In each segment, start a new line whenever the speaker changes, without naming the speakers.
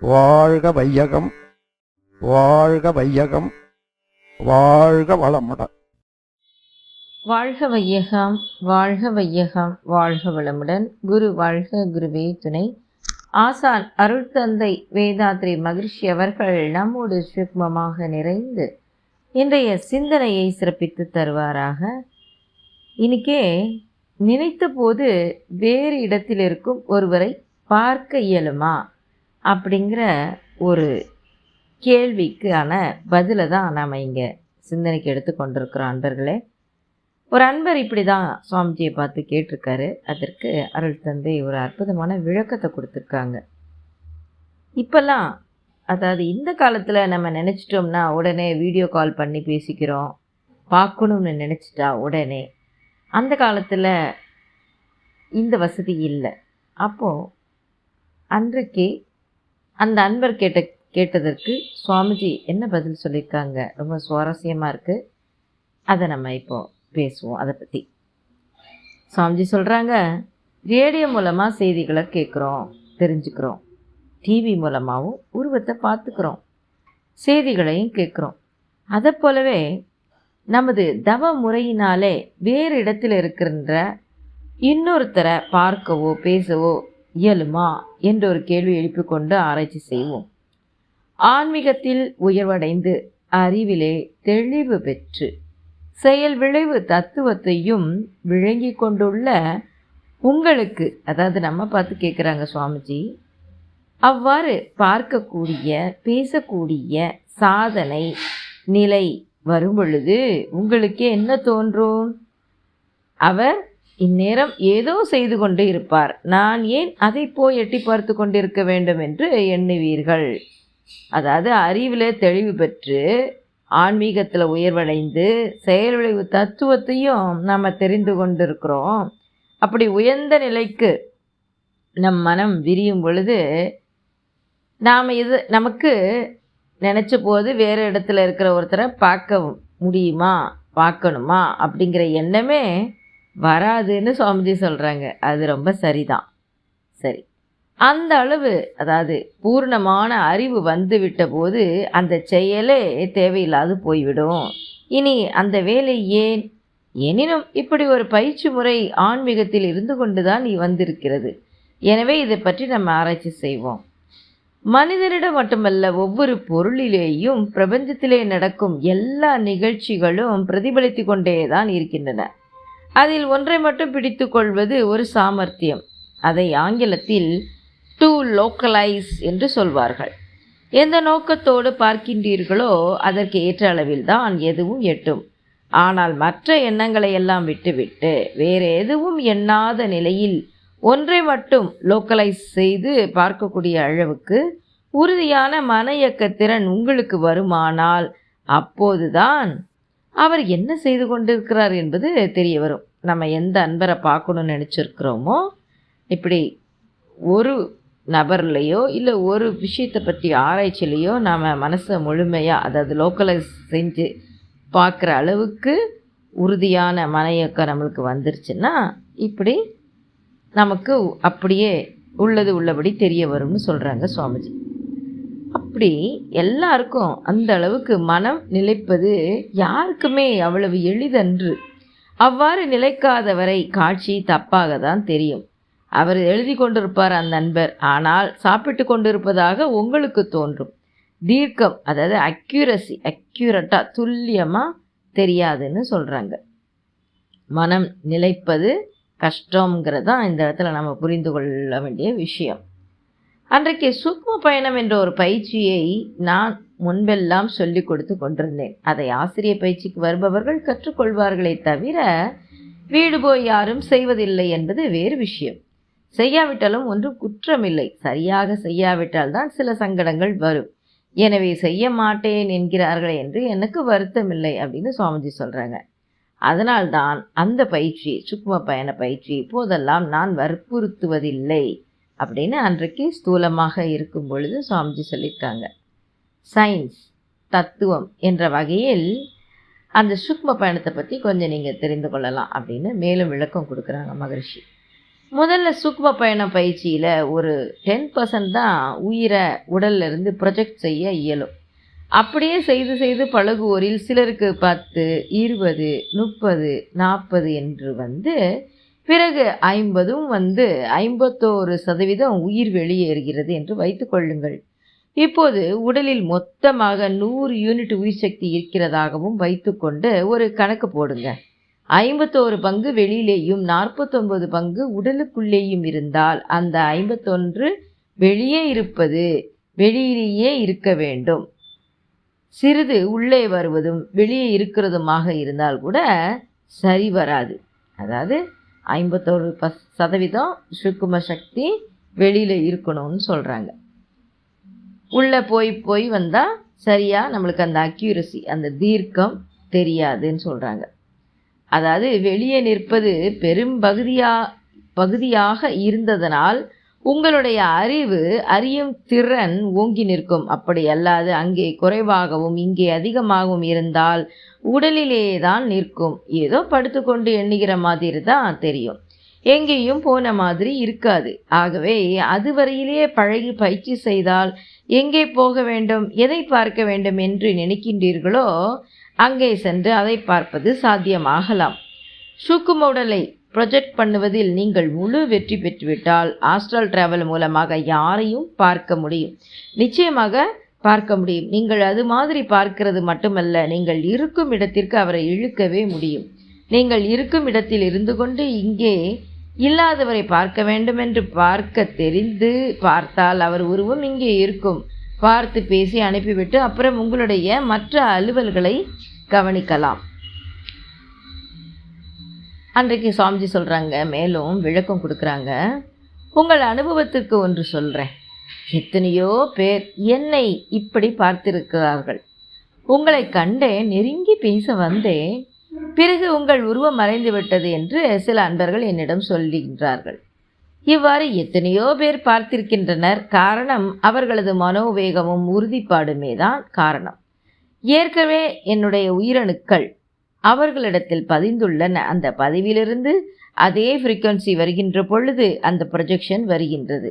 வாழ்க வையகம் வாழ்க வையகம் வாழ்க வளமுடன்
வாழ்க வையகம் வாழ்க வையகம் வாழ்க வளமுடன். குரு வாழ்க குருவே துணை. ஆசான் அருள் தந்தை வேதாத்ரி மகிழ்ச்சி அவர்கள் நம்மோடு சுக்மமாக நிறைந்து இன்றைய சிந்தனையை சிறப்பித்து தருவாராக. இன்னைக்கே நினைத்த போது வேறு இடத்தில் இருக்கும் ஒருவரை பார்க்க இயலுமா? அப்படிங்கிற ஒரு கேள்விக்கான பதிலை தான் நாம் இங்கே சிந்தனைக்கு எடுத்துக்கொண்டிருக்கிறோம் அன்பர்களே. ஒரு அன்பர் இப்படி தான் சுவாமிஜியை பார்த்து கேட்டிருக்காரு. அதற்கு அருள் தந்தை ஒரு அற்புதமான விளக்கத்தை கொடுத்துருக்காங்க. இப்போல்லாம் அதாவது இந்த காலத்தில் நம்ம நினச்சிட்டோம்னா உடனே வீடியோ கால் பண்ணி பேசிக்கிறோம் பார்க்கணும்னு நினச்சிட்டா உடனே. அந்த காலத்தில் இந்த வசதி இல்லை. அப்போது அன்றைக்கு அந்த அன்பர் கேட்ட கேட்டதற்கு சுவாமிஜி என்ன பதில் சொல்லியிருக்காங்க? ரொம்ப சுவாரஸ்யமாக இருக்குது அதை நம்ம இப்போ பேசுவோம் அதை பற்றி சுவாமிஜி சொல்கிறாங்க ரேடியோ மூலமாக செய்திகளை கேட்குறோம் தெரிஞ்சுக்கிறோம். டிவி மூலமாகவும் உருவத்தை பார்த்துக்கிறோம் செய்திகளையும் கேட்குறோம். அதை போலவே நமது தவ முறையினாலே வேறு இடத்தில் இருக்கின்ற இன்னொருத்தரை பார்க்கவோ பேசவோ இயலுமா? என்ற ஒரு கேள்வி எழுப்பிக்கொண்டு ஆராய்ச்சி செய்வோம். ஆன்மீகத்தில் உயர்வடைந்து அறிவிலே தெளிவு பெற்று செயல் விளைவு தத்துவத்தையும் விளங்கி கொண்டுள்ள உங்களுக்கு அதாவது நம்ம பார்த்து கேட்குறாங்க சுவாமிஜி அவ்வாறு பார்க்கக்கூடிய பேசக்கூடிய சாதனை நிலை வரும் பொழுது உங்களுக்கே என்ன தோன்றும்? அவர் இந்நேரம் ஏதோ செய்து கொண்டு இருப்பார். நான் ஏன் அதை போய் எட்டி பார்த்து கொண்டிருக்க வேண்டும் என்று எண்ணுவீர்கள்? அதாவது அறிவில் தெளிவு பெற்று ஆன்மீகத்தில் உயர்வடைந்து செயல் விளைவு தத்துவத்தையும் நாம் தெரிந்து கொண்டிருக்கிறோம். அப்படி உயர்ந்த நிலைக்கு நம் மனம் விரியும் பொழுது நாம் இது நமக்கு நினச்ச போது வேறு இடத்துல இருக்கிற ஒருத்தரை பார்க்க முடியுமா? பார்க்கணுமா? அப்படிங்கிற எண்ணமே வராதுன்னு சுவாமிஜி சொல்கிறாங்க அது ரொம்ப சரிதான். சரி. அந்த அளவு அதாவது பூர்ணமான அறிவு வந்து விட்ட போது அந்த செயலே தேவையில்லாது போய்விடும். இனி அந்த வேலை ஏன்? எனினும் இப்படி ஒரு பயிற்சி முறை ஆன்மீகத்தில் இருந்து கொண்டுதான் வந்திருக்கிறது. எனவே இதை பற்றி நம்ம ஆராய்ச்சி செய்வோம். மனிதனிடம் மட்டுமல்ல ஒவ்வொரு பொருளிலேயும் பிரபஞ்சத்திலே நடக்கும் எல்லா நிகழ்ச்சிகளும் பிரதிபலித்து கொண்டே தான் இருக்கின்றன. அதில் ஒன்றை மட்டும் பிடித்து கொள்வது ஒரு சாமர்த்தியம். அதை ஆங்கிலத்தில் டு லோக்கலைஸ் என்று சொல்வார்கள். எந்த நோக்கத்தோடு பார்க்கின்றீர்களோ அதற்கு ஏற்ற அளவில் தான் எதுவும் எட்டும். ஆனால் மற்ற எண்ணங்களை எல்லாம் விட்டுவிட்டு வேறு எதுவும் எண்ணாத நிலையில் ஒன்றை மட்டும் லோக்கலைஸ் செய்து பார்க்கக்கூடிய அளவுக்கு உறுதியான மன இயக்கத்திறன் உங்களுக்கு வருமானால் அப்போதுதான் அவர் என்ன செய்து கொண்டிருக்கிறார் என்பது தெரிய வரும். நம்ம எந்த அன்பரை பார்க்கணும்னு நினச்சிருக்கிறோமோ இப்படி ஒரு நபர்லேயோ இல்லை ஒரு விஷயத்தை பற்றி ஆராய்ச்சியிலையோ நாம் மனசை முழுமையாக அதாவது லோக்கலைஸ் செஞ்சு பார்க்குற அளவுக்கு உறுதியான மனையக்கம் நம்மளுக்கு வந்துருச்சுன்னா இப்படி நமக்கு அப்படியே உள்ளது உள்ளபடி தெரிய வரும்னு சொல்கிறாங்க சுவாமிஜி. அப்படி எல்லாருக்கும் அந்த அளவுக்கு மனம் நிலைப்பது யாருக்குமே அவ்வளவு எளிதன்று. அவ்வாறு நிலைக்காதவரை காட்சி தப்பாக தான் தெரியும். அவர் எழுதி கொண்டிருப்பார் அந்த நண்பர். ஆனால் சாப்பிட்டு கொண்டிருப்பதாக உங்களுக்கு தோன்றும். தீர்க்கம் அதாவது அக்யூரசி அக்யூரட்டாக துல்லியமாக தெரியாதுன்னு சொல்கிறாங்க மனம் நிலைப்பது கஷ்டங்கிறது தான் இந்த இடத்துல நம்ம புரிந்து கொள்ள வேண்டிய விஷயம். அன்றைக்கு சூக்ம பயணம் என்ற ஒரு பயிற்சியை நான் முன்பெல்லாம் சொல்லி கொடுத்து கொண்டிருந்தேன். அதை ஆசிரியர் பயிற்சிக்கு வருபவர்கள் கற்றுக்கொள்வார்களே தவிர வீடு போய் யாரும் செய்வதில்லை என்பது வேறு விஷயம். செய்யாவிட்டாலும் ஒன்றும் குற்றமில்லை. சரியாக செய்யாவிட்டால் தான் சில சங்கடங்கள் வரும். எனவே செய்ய மாட்டேன் என்கிறார்கள் என்று எனக்கு வருத்தமில்லை அப்படின்னு சுவாமிஜி சொல்கிறாங்க அதனால்தான் அந்த பயிற்சி சுக்ம பயண பயிற்சி இப்போதெல்லாம் நான் வற்புறுத்துவதில்லை. அப்படின்னு அன்றைக்கு ஸ்தூலமாக இருக்கும் பொழுது சுவாமிஜி சொல்லியிருக்காங்க. சயின்ஸ் தத்துவம் என்ற வகையில் அந்த சுக்ம பயணத்தை பற்றி கொஞ்சம் நீங்கள் தெரிந்து கொள்ளலாம் அப்படின்னு மேலும் விளக்கம் கொடுக்குறாங்க மகரிஷி. முதல்ல சுக்ம பயண பயிற்சியில் ஒரு டென் பர்சன்ட் தான் உயிரை உடல்ல இருந்து ப்ரொஜெக்ட் செய்ய இயலும். அப்படியே செய்து செய்து பழகுவோரில் சிலருக்கு பத்து இருபது முப்பது நாற்பது என்று வந்து பிறகு ஐம்பதும் வந்து ஐம்பத்தோரு சதவீதம் உயிர் வெளியேறுகிறது என்று வைத்துக்கொள்ளுங்கள் இப்போது உடலில் மொத்தமாக நூறு யூனிட் உயிர் சக்தி இருக்கிறதாகவும் வைத்துக்கொண்டு ஒரு கணக்கு போடுங்க. ஐம்பத்தோரு பங்கு வெளியிலேயும் நாற்பத்தொன்பது பங்கு உடலுக்குள்ளேயும் இருந்தால் அந்த ஐம்பத்தொன்று வெளியே இருப்பது வெளியிலேயே இருக்க வேண்டும். சிறிது உள்ளே வருவதும் வெளியே இருக்கிறதுமாக இருந்தால் கூட சரி வராது. அதாவது ஐம்பத்தோரு பஸ் சதவீதம் சுக்கும சக்தி வெளியில் இருக்கணும்னு சொல்கிறாங்க உள்ளே போய் போய் வந்தால் சரியாக நம்மளுக்கு அந்த அக்யூரசி அந்த தீர்க்கம் தெரியாதுன்னு சொல்கிறாங்க அதாவது வெளியே நிற்பது பெரும் பகுதியாக பகுதியாக இருந்ததனால் உங்களுடைய அறிவு அறியும் திறன் ஓங்கி நிற்கும். அப்படி அல்லாது அங்கே குறைவாகவும் இங்கே அதிகமாகவும் இருந்தால் உடலிலே தான் நிற்கும். ஏதோ படுத்துக்கொண்டு எண்ணுகிற மாதிரி தான் தெரியும். எங்கேயும் போன மாதிரி இருக்காது. ஆகவே அதுவரையிலேயே பழகி பயிற்சி செய்தால் எங்கே போக வேண்டும் எதை பார்க்க வேண்டும் என்று நினைக்கின்றீர்களோ அங்கே சென்று அதை பார்ப்பது சாத்தியமாகலாம். சுக்கும உடலை ப்ரொஜெக்ட் பண்ணுவதில் நீங்கள் முழு வெற்றி பெற்றுவிட்டால் ஆஸ்ட்ரல் டிராவல் மூலமாக யாரையும் பார்க்க முடியும். நிச்சயமாக பார்க்க முடியும். நீங்கள் அது மாதிரி பார்க்கிறது மட்டுமல்ல நீங்கள் இருக்கும் இடத்திற்கு அவரை இழுக்கவே முடியும். நீங்கள் இருக்கும் இடத்தில் இருந்து கொண்டு இங்கே இல்லாதவரை பார்க்க வேண்டும் என்று பார்க்க தெரிந்து பார்த்தால் அவர் உருவம் இங்கே இருக்கும். பார்த்து பேசி அனுப்பிவிட்டு அப்புறம் உங்களுடைய மற்ற அலுவல்களை கவனிக்கலாம். அன்றைக்கு சுவாமிஜி சொல்கிறாங்க மேலும் விளக்கம் கொடுக்குறாங்க. உங்கள் அனுபவத்துக்கு ஒன்று சொல்கிறேன் எத்தனையோ பேர் என்னை இப்படி பார்த்திருக்கிறார்கள். உங்களை கண்டே நெருங்கி பேச வந்தேன். பிறகு உங்கள் உருவம் மறைந்து விட்டது என்று சில அன்பர்கள் என்னிடம் சொல்லுகின்றார்கள் இவ்வாறு எத்தனையோ பேர் பார்த்திருக்கின்றனர். காரணம் அவர்களது மனோவேகமும் உறுதிப்பாடுமே தான் காரணம். ஏற்கனவே என்னுடைய உயிரணுக்கள் அவர்களிடத்தில் பதிந்துள்ளன. அந்த பதிவிலிருந்து அதே ஃப்ரீக்வன்சி வருகின்ற பொழுது அந்த ப்ரொஜெக்ஷன் வருகின்றது.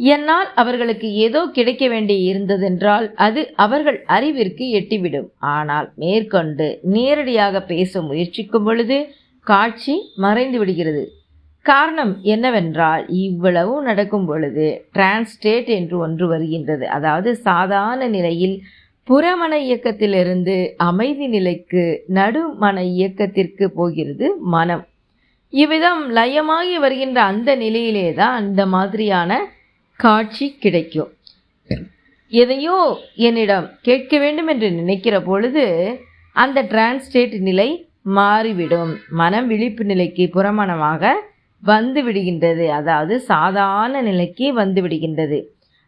என்னால் அவர்களுக்கு ஏதோ கிடைக்க வேண்டி இருந்ததென்றால் அது அவர்கள் அறிவிற்கு எட்டிவிடும். ஆனால் மேற்கொண்டு நேரடியாக பேச முயற்சிக்கும் பொழுது காட்சி மறைந்து விடுகிறது. காரணம் என்னவென்றால் இவ்வளவு நடக்கும் பொழுது டிரான்ஸ்டேட் என்று ஒன்று வருகின்றது. அதாவது சாதாரண நிலையில் புறமன இயக்கத்திலிருந்து அமைதி நிலைக்கு நடுமன இயக்கத்திற்கு போகிறது மனம். இவ்விதம் லயமாகி வருகின்ற அந்த நிலையிலே தான் இந்த மாதிரியான காட்சி கிடைக்கும். எதையோ என்னிடம் கேட்க வேண்டும் என்று நினைக்கிற பொழுது அந்த டிரான்ஸ்டேட் நிலை மாறிவிடும். மனம் விழிப்பு நிலைக்கு புறமணமாக வந்து விடுகின்றது. அதாவது சாதாரண நிலைக்கு வந்து விடுகின்றது.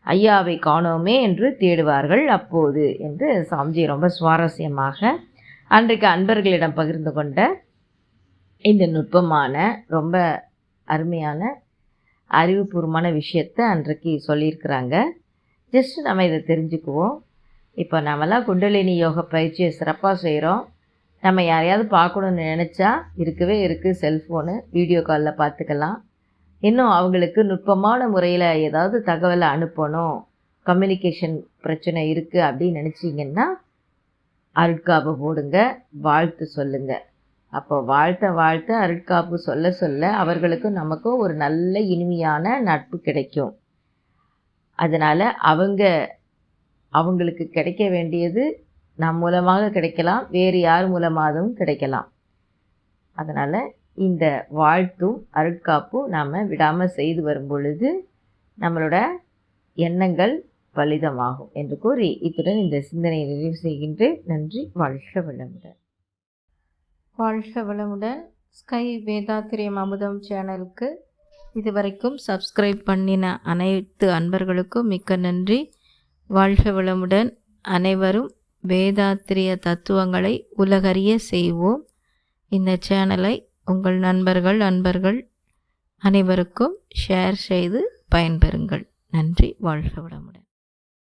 ஐயாவை காணோமே என்று தேடுவார்கள். அப்போது என்று சாமிஜி ரொம்ப சுவாரஸ்யமாக அன்றைக்கு அன்பர்களிடம் பகிர்ந்து கொண்ட இந்த நுட்பமான ரொம்ப அருமையான அறிவுபூர்வமான விஷயத்தை அன்றைக்கு சொல்லியிருக்கிறாங்க. ஜஸ்ட் நம்ம இதை தெரிஞ்சுக்குவோம். இப்போ நம்மலாம் குண்டலினி யோக பயிற்சியை சிறப்பாக செய்கிறோம் நம்ம யாரையாவது பார்க்கணுன்னு நினச்சா இருக்கவே இருக்குது செல்ஃபோனு வீடியோ காலில் பார்த்துக்கலாம். இன்னும் அவங்களுக்கு நுட்பமான முறையில் ஏதாவது தகவலை அனுப்பணும். கம்யூனிகேஷன் பிரச்சனை இருக்குது அப்படின்னு நினச்சிங்கன்னா அருட்காப்பு போடுங்க வாழ்த்து சொல்லுங்கள் அப்போ வாழ்த்த வாழ்த்த அருட்காப்பு சொல்ல சொல்ல அவர்களுக்கும் நமக்கும் ஒரு நல்ல இனிமையான நட்பு கிடைக்கும். அதனால் அவங்க அவங்களுக்கு கிடைக்க வேண்டியது நம் மூலமாக கிடைக்கலாம் வேறு யார் மூலமாகவும் கிடைக்கலாம். அதனால் இந்த வாழ்த்தும் அருட்காப்பும் நாம் விடாமல் செய்து வரும் பொழுது நம்மளோட எண்ணங்கள் பலிதமாகும் என்று கூறி இத்துடன் இந்த சிந்தனையை நிறைவு செய்கின்றேன். நன்றி. வாழ்க வளமுடன். வாழ்க வளமுடன். ஸ்கை வேதாத்திரியம் அமுதம் சேனலுக்கு இதுவரைக்கும் சப்ஸ்கிரைப் பண்ணின அனைத்து அன்பர்களுக்கும் மிக்க நன்றி. வாழ்க வளமுடன். அனைவரும் வேதாத்திரிய தத்துவங்களை உலகறிய செய்வோம். இந்த சேனலை உங்கள் நண்பர்கள் அன்பர்கள் அனைவருக்கும் ஷேர் செய்து பயன்பெறுங்கள். நன்றி. வாழ்க வளமுடன்.